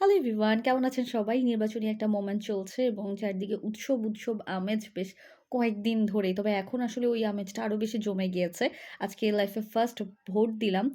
Hello everyone কেমন আছেন সবাই? নির্বাচনী একটা মোমেন্ট চলছে এবং চারদিকে উৎসব, উৎসব আমেজ বেশ কয়েকদিন ধরেই। তবে এখন আসলে ওই আমেজটা আরও বেশি জমে গিয়েছে। আজকে লাইফে ফার্স্ট ভোট দিলাম।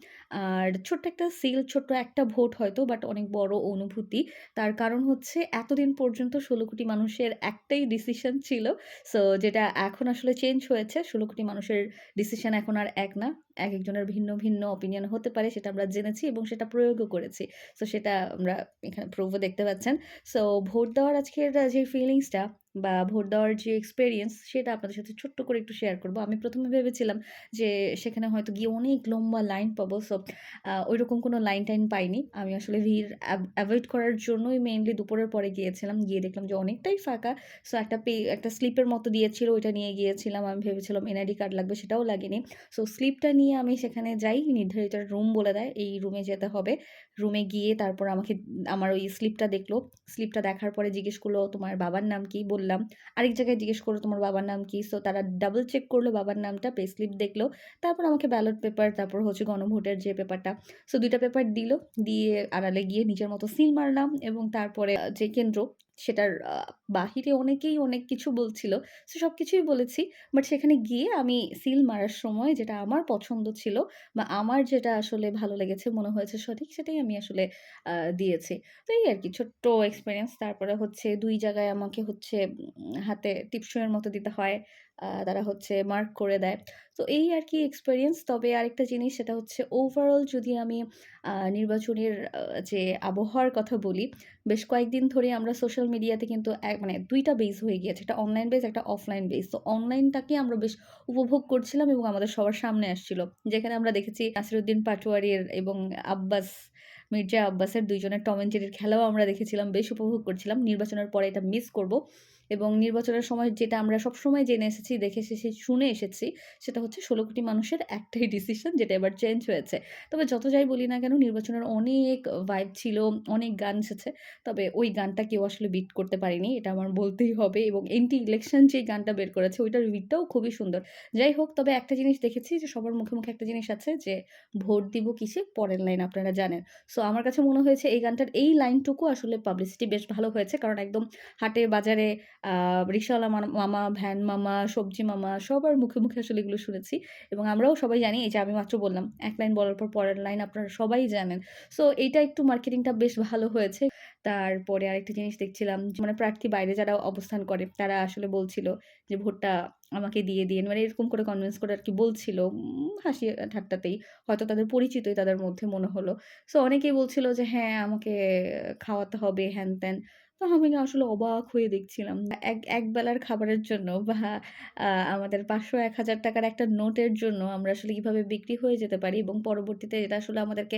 আর ছোট্ট একটা সিল, ছোট্ট একটা ভোট হয়তো বাট অনেক বড় অনুভূতি। তার কারণ হচ্ছে এতদিন পর্যন্ত ১৬ কোটি মানুষের একটাই ডিসিশন ছিল। সো যেটা এখন আসলে চেঞ্জ হয়েছে। ১৬ কোটি মানুষের ডিসিশন এখন আর এক না। এক একজনের ভিন্ন, ভিন্ন অপিনিয়ন হতে পারে সেটা আমরা জেনেছি এবং সেটা প্রয়োগও করেছি। সো সেটা আমরা এখানে প্রুফও দেখতে পাচ্ছেন। সো ভোট দেওয়ার আজকের যে ফিলিংসটা বা ভোট দেওয়ার যে এক্সপেরিয়েন্স সেটা আপনাদের সাথে ছোট্ট করে একটু শেয়ার করব। আমি প্রথমে ভেবেছিলাম যে সেখানে হয়তো গিয়ে অনেক লম্বা লাইন পাবো। সো আ ঐরকম কোনো লাইন-টাইন পাইনি। আমি আসলে ভিড় এভ এভয়েড করার জন্যই মেইনলি দুপুরের পরে গিয়েছিলাম। গিয়ে দেখলাম যে অনেকটাই ফাঁকা। সো একটা পে একটা স্লিপের মতো দিয়েছিল ওইটা নিয়ে গিয়েছিলাম। আমি ভেবেছিলাম এনআইডি কার্ড লাগবে সেটাও লাগেনি। সো স্লিপটা নিয়ে আমি সেখানে যাই। নির্ধারিত রুম বলে দেয়। এই রুমে যেতে হবে। রুমে গিয়ে তারপর আমাকে আমার ওই স্লিপটা দেখল। স্লিপটা দেখার পরে জিজ্ঞেস করল, "তোমার বাবার নাম কি?" বললাম। আরেক জায়গায় জিজ্ঞেস করল, "তোমার বাবার নাম কি?" সো তারা ডাবল চেক করল বাবার নামটা, পে স্লিপ দেখল। তারপর আমাকে ব্যালট পেপার, তারপর হচ্ছে গণভোটের যে পেপারটা। সো দুইটা পেপার দিল। দিয়ে আড়ালে গিয়ে নিজের মতো সিল মারলাম এবং তারপরে যে কেন্দ্র সেটার বাহিরে অনেকেই অনেক কিছু বলছিল। সো কিছুই বলেছি। বাট সেখানে গিয়ে আমি সিল মারার সময় যেটা আমার পছন্দ ছিল বা আমার যেটা আসলে ভালো লেগেছে, মনে হয়েছে সঠিক, সেটাই আমি আসলে দিয়েছি। তো এই আর কি ছোট্ট এক্সপিরিয়েন্স তারপরে হচ্ছে দুই জায়গায় আমাকে হচ্ছে হাতে টিপসইয়ের মতো দিতে হয়। তারা হচ্ছে মার্ক করে দেয়। তো এই আর কি এক্সপেরিয়েন্স। তবে আরেকটা জিনিস সেটা হচ্ছে ওভারঅল যদি আমি নির্বাচনের যে আবহাওয়ার কথা বলি, বেশ কয়েকদিন ধরে আমরা সোশ্যাল মিডিয়াতে কিন্তু এক মানে ২ টা বেস হয়ে গিয়েছে। একটা অনলাইন বেস, একটা অফলাইন বেস। তো অনলাইনটাকে আমরা বেশ উপভোগ করছিলাম এবং আমাদের সবার সামনে আসছিল। যেখানে আমরা দেখেছি নাসিরুদ্দিন পাটোয়ারির এবং আব্বাস, মির্জা আব্বাসের ২ জনের টম অ্যান্ড জেরির খেলাও আমরা দেখেছিলাম। বেশ উপভোগ করছিলাম। নির্বাচনের পরে এটা মিস করব। এবং নির্বাচনের সময় যেটা আমরা সবসময় জেনে এসেছি, দেখে এসেছি, শুনে এসেছি সেটা হচ্ছে ১৬ কোটি মানুষের একটাই ডিসিশন যেটা এবার চেঞ্জ হয়েছে। তবে যত যাই বলি না কেন নির্বাচনের অনেক ভাইব ছিল, অনেক গান এসেছে। তবে ওই গানটা কেউ আসলে বিট করতে পারেনি। এটা আমার বলতেই হবে এবং এন্টি ইলেকশন যে গানটা বের করেছে ওইটার বিটটাও খুবই সুন্দর। যাই হোক তবে একটা জিনিস দেখেছি যে সবার মুখে, মুখে একটা জিনিস আছে যে ভোট দিব কিসে? পরের লাইন আপনারা জানেন। সো আমার কাছে মনে হয়েছে এই গানটার এই লাইনটুকু আসলে পাবলিসিটি বেশ ভালো হয়েছে। কারণ একদম হাটে বাজারে আ রিক্শাওয়ালা মামা, ভ্যান মামা, সবজি মামা সবার মুখে, মুখে আসলে এগুলো শুনেছি। এবং আমরাও সবাই জানি এই যে আমি মাত্র বললাম, এক লাইন বলার পর পরের লাইন আপনারা সবাই জানেন। সো এইটা একটু মার্কেটিংটা বেশ ভালো হয়েছে। তারপরে আরেকটা জিনিস দেখছিলাম মানে প্রার্থী বাইরে যারা অবস্থান করে তারা আসলে বলছিল যে ভোটটা আমাকে দিয়ে দিয়েন। মানে এরকম করে কনভিন্স করে আরকি বলছিল। উম হাসি ঠাট্টাতেই। হয়তো তাদের পরিচিতই তাদের মধ্যে মনে হলো। সো অনেকেই বলছিল যে হ্যাঁ, আমাকে খাওয়াতে হবে হ্যান-ত্যান। তো আমি আসলে অবাক হয়ে দেখছিলাম। এক এক বেলার খাবারের জন্য বা আমাদের পাঁচশো এক হাজার টাকার একটা নোটের জন্য আমরা আসলে কীভাবে বিক্রি হয়ে যেতে পারি এবং পরবর্তীতে এটা আসলে আমাদেরকে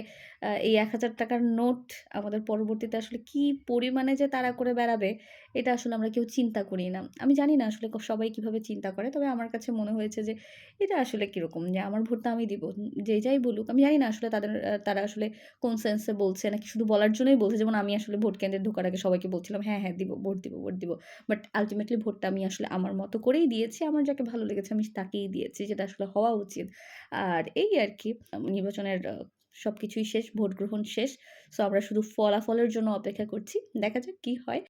এই এক হাজার টাকার নোট আমাদের পরবর্তীতে আসলে কি পরিমাণে যে তারা করে বেড়াবে, এটা আসলে আমরা কেউ চিন্তা করি না। আমি জানি না আসলে সবাই কীভাবে চিন্তা করে। তবে আমার কাছে মনে হয়েছে যে এটা আসলে কীরকম যে আমার ভোটটা আমি দিব। যে যাই বলুক আমি জানি না আসলে তাদের তারা আসলে কোন সেন্স বলছে, নাকি শুধু বলার জন্যই বলছে। যেমন আমি আসলে ভোট কেন্দ্রে ঢোকার আগে সবাইকে বলছিলাম হ্যাঁ, হ্যাঁ দিব, ভোট দিব, ভোট দিব। বাট আলটিমেটলি ভোটটা আমি আসলে আমার মতো করেই দিয়েছি। আমার যাকে ভালো লেগেছে আমি তাকেই দিয়েছি। যেটা আসলে হওয়া উচিত। আর এই আর কি নির্বাচনের সব কিছুই শেষ। ভোট গ্রহণ শেষ। সো আমরা শুধু ফলাফলের জন্য অপেক্ষা করছি। দেখা যাক কী হয়।